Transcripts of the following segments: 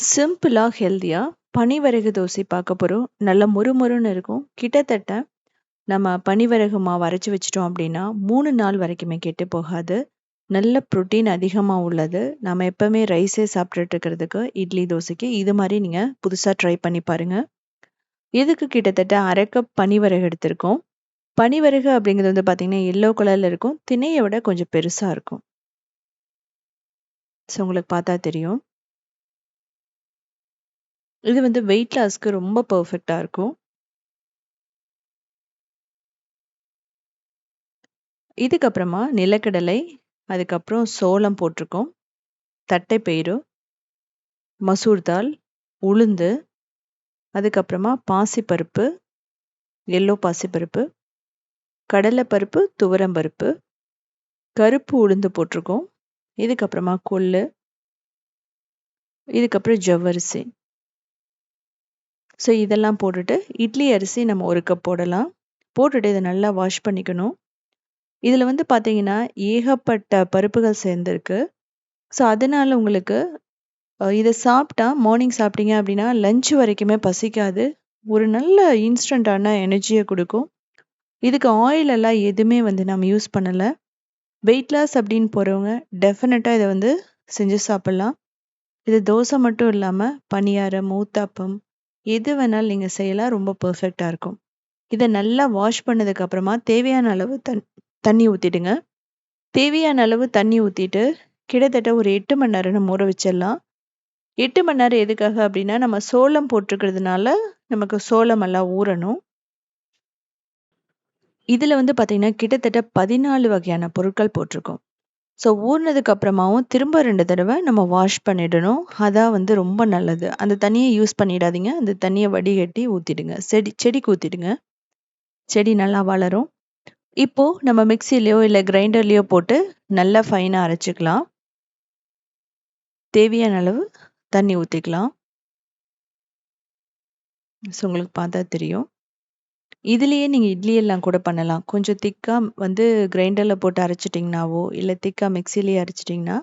சிம்பிளாக ஹெல்த்தியாக பனிவரகு தோசை பார்க்க போகிறோம் நல்லா மொறுமொறுன்னு இருக்கும். கிட்டத்தட்ட நம்ம பனிவரகு மாவு அரைச்சி வச்சிட்டோம் அப்படின்னா, மூணு நாள் வரைக்குமே கெட்டு போகாது. நல்ல ப்ரோட்டீன் அதிகமாக உள்ளது. நம்ம எப்பவுமே ரைஸே சாப்பிட்டுட்டு இருக்கிறதுக்கு, இட்லி, தோசைக்கு இது மாதிரி நீங்கள் புதுசாக ட்ரை பண்ணி பாருங்கள் இதுக்கு கிட்டத்தட்ட 1/2 கப் பனிவரகு எடுத்திருக்கோம். பனிவரகு அப்படிங்கிறது வந்து பார்த்தீங்கன்னா, எல்லோ கலரில் இருக்கும். திணையை விட கொஞ்சம் பெருசாக இருக்கும். ஸோ உங்களுக்கு பார்த்தா தெரியும். இது வந்து வெயிட் லாஸ்க்கு ரொம்ப பெர்ஃபெக்ட்டா இருக்கும். இதுக்கப்புறமா நிலக்கடலை, அதுக்கப்புறம் சோளம் போட்டிருக்கோம். தட்டைப்பயிறு, மசூர் தால், உளுந்து, அதுக்கப்புறமா பாசிப்பருப்பு, எல்லோ பாசிப்பருப்பு, கடலைப்பருப்பு, துவரம்பருப்பு, கருப்பு உளுந்து போட்டிருக்கோம். இதுக்கப்புறமா கொள்ளு, இதுக்கப்புறம் ஜவ்வரிசி. ஸோ இதெல்லாம் போட்டுட்டு, இட்லி அரிசி நம்ம ஒரு கப் போடலாம். போட்டுட்டு இதை நல்லா வாஷ் பண்ணிக்கணும். இதில் வந்து பார்த்தீங்கன்னா, ஏகப்பட்ட பருப்புகள் சேர்ந்துருக்கு ஸோ அதனால் உங்களுக்கு இதை சாப்பிட்டா மார்னிங் சாப்பிட்டீங்க அப்படின்னா, லஞ்ச் வரைக்குமே பசிக்காது. ஒரு நல்ல இன்ஸ்டன்டான எனர்ஜியை கொடுக்கும் இதுக்கு ஆயில் எல்லாம் எதுவுமே வந்து நம்ம யூஸ் பண்ணலை வெயிட் லாஸ் அப்படின்னு போகிறவங்க டெஃபினட்டாக இதை வந்து செஞ்சு சாப்பிட்லாம் இது தோசை மட்டும் இல்லாமல் பணியாரம், ஊத்தாப்பம் எது வேணாலும் நீங்கள் செய்யலாம். ரொம்ப பர்ஃபெக்டாக இருக்கும். இதை நல்லா வாஷ் பண்ணதுக்கு அப்புறமா தேவையான அளவு தண் தண்ணி ஊற்றிடுங்க தேவையான அளவு தண்ணி ஊற்றிட்டு கிட்டத்தட்ட ஒரு எட்டு மணி நேரம் நம்ம ஊற வச்சிடலாம். எட்டு மணி நேரம் எதுக்காக அப்படின்னா, நம்ம சோளம் போட்டிருக்கிறதுனால, நமக்கு சோளம் எல்லாம் ஊறணும். இதில் வந்து பார்த்திங்கன்னா கிட்டத்தட்ட 14 வகையான பொருட்கள் போட்டிருக்கோம். ஸோ ஊறினதுக்கு அப்புறமாவும் திரும்ப ரெண்டு தடவை நம்ம வாஷ் பண்ணிடணும். அதான் வந்து ரொம்ப நல்லது. அந்த தண்ணியை யூஸ் பண்ணிடாதீங்க. அந்த தண்ணியை வடிகட்டி ஊற்றிடுங்க செடி செடிக்கு ஊற்றிடுங்க செடி நல்லா வளரும். இப்போது நம்ம மிக்ஸிலயோ இல்லை கிரைண்டர்லேயோ போட்டு நல்லா ஃபைனாக அரைச்சிக்கலாம் தேவையான அளவு தண்ணி ஊற்றிக்கலாம் ஸோ உங்களுக்கு பார்த்தா தெரியும். இதுலேயே நீங்க இட்லி எல்லாம் கூட பண்ணலாம். கொஞ்சம் திக்கா வந்து கிரைண்டர்ல போட்டு அரைச்சுட்டீங்கனாவோ, இல்ல திக்கா மிக்ஸிலயே அரைச்சுட்டீங்கன்னா,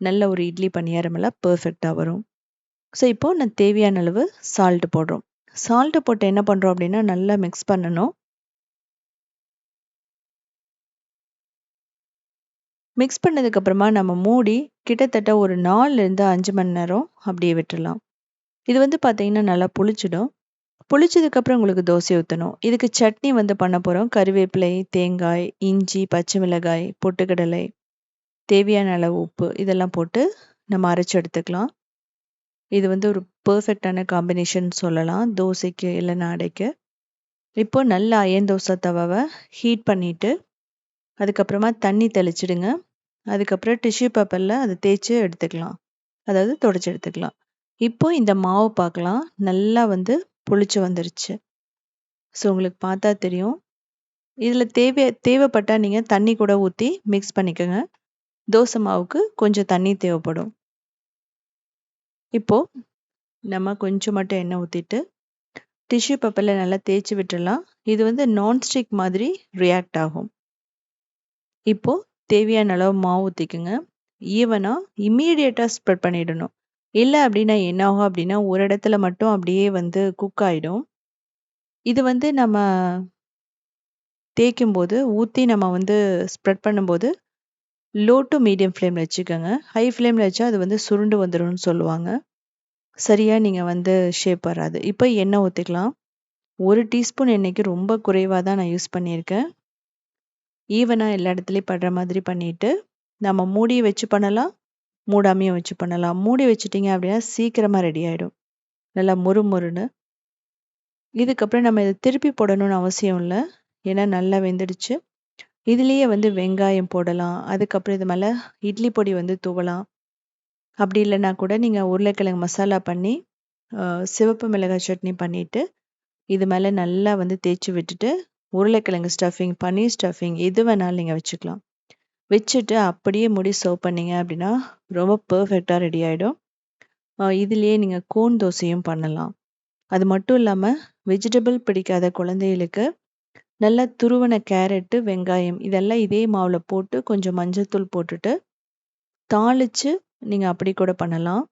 நல்ல ஒரு இட்லி பணியாரம் எல்லாம் பெர்ஃபெக்ட்டா வரும். ஸோ இப்போ நான் தேவையான அளவு சால்ட் போடுறோம். சால்ட் போட்டு என்ன பண்றோம் அப்படின்னா, நல்லா மிக்ஸ் பண்ணணும். மிக்ஸ் பண்ணதுக்கு அப்புறமா நம்ம மூடி கிட்டத்தட்ட ஒரு 4லேருந்து 5 மணி நேரம் அப்படியே விட்டுறலாம். இது வந்து பார்த்தீங்கன்னா, நல்லா புளிச்சிடும். புளிச்சதுக்கு அப்புறம் உங்களுக்கு தோசை ஊற்றணும் இதுக்கு சட்னி வந்து பண்ண போகிறோம் கருவேப்பிலை தேங்காய், இஞ்சி, பச்சை மிளகாய், பொட்டுக்கடலை, தேவையான அளவு உப்பு இதெல்லாம் போட்டு நம்ம அரைச்சி எடுத்துக்கலாம். இது வந்து ஒரு பெர்ஃபெக்ட்டான காம்பினேஷன் சொல்லலாம். தோசைக்கு இல்லைன்னா அடைக்க. இப்போ நல்ல அயன் தோசை தவாவ ஹீட் பண்ணிவிட்டு அதுக்கப்புறமா தண்ணி தெளிச்சிடுங்க. அதுக்கப்புறம் டிஷ்யூ பேப்பரில் அதை தேய்ச்சு எடுத்துக்கலாம். அதாவது தொடச்சி எடுத்துக்கலாம். இப்போ இந்த மாவு பார்க்கலாம். நல்லா வந்து புளிச்சு வந்துருச்சு. ஸோ உங்களுக்கு பார்த்தா தெரியும். இதில் தேவை தேவைப்பட்டால் நீங்கள் தண்ணி கூட ஊற்றி மிக்ஸ் பண்ணிக்கோங்க தோசை மாவுக்கு கொஞ்சம் தண்ணி தேவைப்படும். இப்போது நம்ம கொஞ்சம் மட்டும் எண்ணெய் ஊற்றிட்டு டிஷ்யூ பேப்பரில் நல்லா தேய்ச்சி விட்டுடலாம் இது வந்து நான்ஸ்டிக் மாதிரி ரியாக்ட் ஆகும். இப்போது தேவையான அளவு மாவு ஊத்திக்கங்க. ஈவனாக இம்மீடியட்டாக ஸ்ப்ரெட் பண்ணிடணும். இல்லை அப்படின்னா என்ன ஆகும் அப்படின்னா, ஒரு இடத்துல மட்டும் அப்படியே வந்து குக் ஆயிடும். இது வந்து நம்ம தேய்க்கும்போது, ஊத்தி நம்ம வந்து ஸ்ப்ரெட் பண்ணும்போது, லோ டூ மீடியம் ஃப்ளேம்ல வச்சுக்கங்க. ஹை ஃப்ளேம்ல வச்சா அது வந்து சுருண்டு வந்துரும்னு சொல்லுவாங்க. சரியா நீங்க வந்து ஷேப் வராது. இப்போ எண்ணெய் ஊத்திக்கலாம். 1 டீஸ்பூன் எண்ணெய்க்கு ரொம்ப குறைவா தான் நான் யூஸ் பண்ணியிருக்கேன். ஈவனா எல்லா இடத்துலயும் படுற மாதிரி பண்ணிட்டு, நம்ம மூடி வச்சு பண்ணலாம். மூடாமையும் வச்சு பண்ணலாம். மூடி வச்சுட்டிங்க அப்படின்னா, சீக்கிரமாக ரெடி ஆகிடும் நல்லா மொறு மொறுன்னு. இதுக்கப்புறம் நம்ம இதை திருப்பி போடணும்னு அவசியம் இல்லை ஏன்னா நல்லா வெந்துடுச்சு. இதுலேயே வந்து வெங்காயம் போடலாம். அதுக்கப்புறம் இது மேலே இட்லி பொடி வந்து தூவலாம். அப்படி இல்லைனா கூட நீங்கள் உருளைக்கிழங்கு மசாலா பண்ணி, சிவப்பு மிளகாய் சட்னி பண்ணிவிட்டு இது மேலே நல்லா வந்து தேய்ச்சி விட்டுட்டு, உருளைக்கிழங்கு ஸ்டஃபிங், பன்னீர் ஸ்டஃபிங் எது வேணாலும் நீங்கள் வச்சுக்கலாம். வச்சுட்டு அப்படியே முடி சர்வ் பண்ணீங்க அப்படின்னா ரொம்ப பர்ஃபெக்டாக ரெடி ஆகிடும் இதுலேயே நீங்கள் கோன் தோசையும் பண்ணலாம். அது மட்டும் இல்லாமல் வெஜிடபிள் பிடிக்காத குழந்தைகளுக்கு நல்லா துருவன கேரட்டு வெங்காயம் இதெல்லாம் இதே மாவில் போட்டு கொஞ்சம் மஞ்சத்தூள் போட்டுட்டு தாளித்து நீங்கள் அப்படி கூட பண்ணலாம்.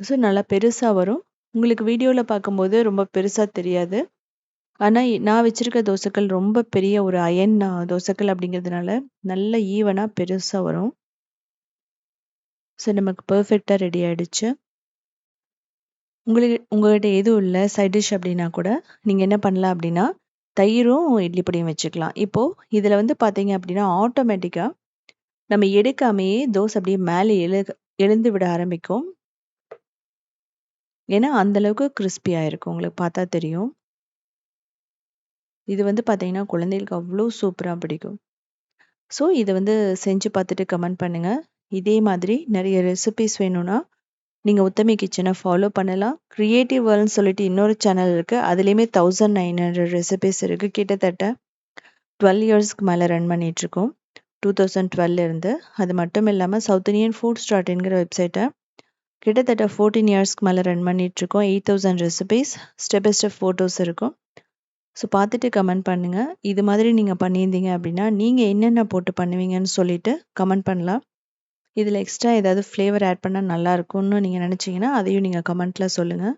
ஸோ நல்லா பெருசாக வரும். உங்களுக்கு வீடியோவில் பார்க்கும்போது ரொம்ப பெருசாக தெரியாது. ஆனால் நான் வச்சுருக்க தோசைக்கல் ரொம்ப பெரிய ஒரு அயன் தோசைக்கள் தோசைக்கல் அப்படிங்கிறதுனால, நல்ல ஈவனாக பெருசாக வரும். ஸோ நமக்கு பர்ஃபெக்டாக ரெடி ஆகிடுச்சு உங்களுக்கு உங்கள்கிட்ட எதுவும் இல்லை சைட் டிஷ் அப்படின்னா கூட, நீங்கள் என்ன பண்ணலாம் அப்படின்னா, தயிரும் இட்லி பொடியும் வச்சுக்கலாம். இப்போது இதில் வந்து பார்த்தீங்க அப்படின்னா, ஆட்டோமேட்டிக்காக நம்ம எடுக்காமையே தோசை அப்படியே மேலே எழு எழுந்து விட ஆரம்பிக்கும். ஏன்னா, அந்த அளவுக்கு இருக்கும். உங்களுக்கு பார்த்தா தெரியும். இது வந்து பார்த்தீங்கன்னா, குழந்தைகளுக்கு அவ்வளோ சூப்பராக பிடிக்கும். ஸோ, இதை வந்து செஞ்சு பார்த்துட்டு கமெண்ட் பண்ணுங்கள் இதே மாதிரி நிறைய ரெசிபிஸ் வேணும்னா, நீங்கள் உத்தமி கிச்சனை ஃபாலோ பண்ணலாம். கிரியேட்டிவ் வேர்ல்னு சொல்லிட்டு இன்னொரு சேனல் இருக்குது அதுலேயுமே தௌசண்ட் நைன் ஹண்ட்ரட் ரெசிபீஸ் இருக்குது கிட்டத்தட்ட 12 இயர்ஸ்க்கு மேலே ரன் பண்ணிட்டுருக்கோம். 2012 இருந்து. அது மட்டும் இல்லாமல் சவுத் இண்டியன் ஃபுட் ஸ்டார்ட்ங்கிற வெப்சைட்டை கிட்டத்தட்ட 14 இயர்ஸ்க்கு மேலே ரன் பண்ணிகிட்ருக்கோம் eight thousand recipes step by step photos இருக்கும். ஸோ பார்த்துட்டு கமெண்ட் பண்ணுங்கள் இது மாதிரி நீங்கள் பண்ணியிருந்தீங்க அப்படின்னா, நீங்கள் என்னென்ன போட்டு பண்ணுவீங்கன்னு சொல்லிட்டு கமெண்ட் பண்ணலாம். இதில் எக்ஸ்ட்ரா ஏதாவது ஃப்ளேவர் ஆட் பண்ணால் நல்லா இருக்கும்னு நீங்கள் நினச்சிங்கன்னா அதையும் நீங்கள் கமெண்ட்டில் சொல்லுங்கள்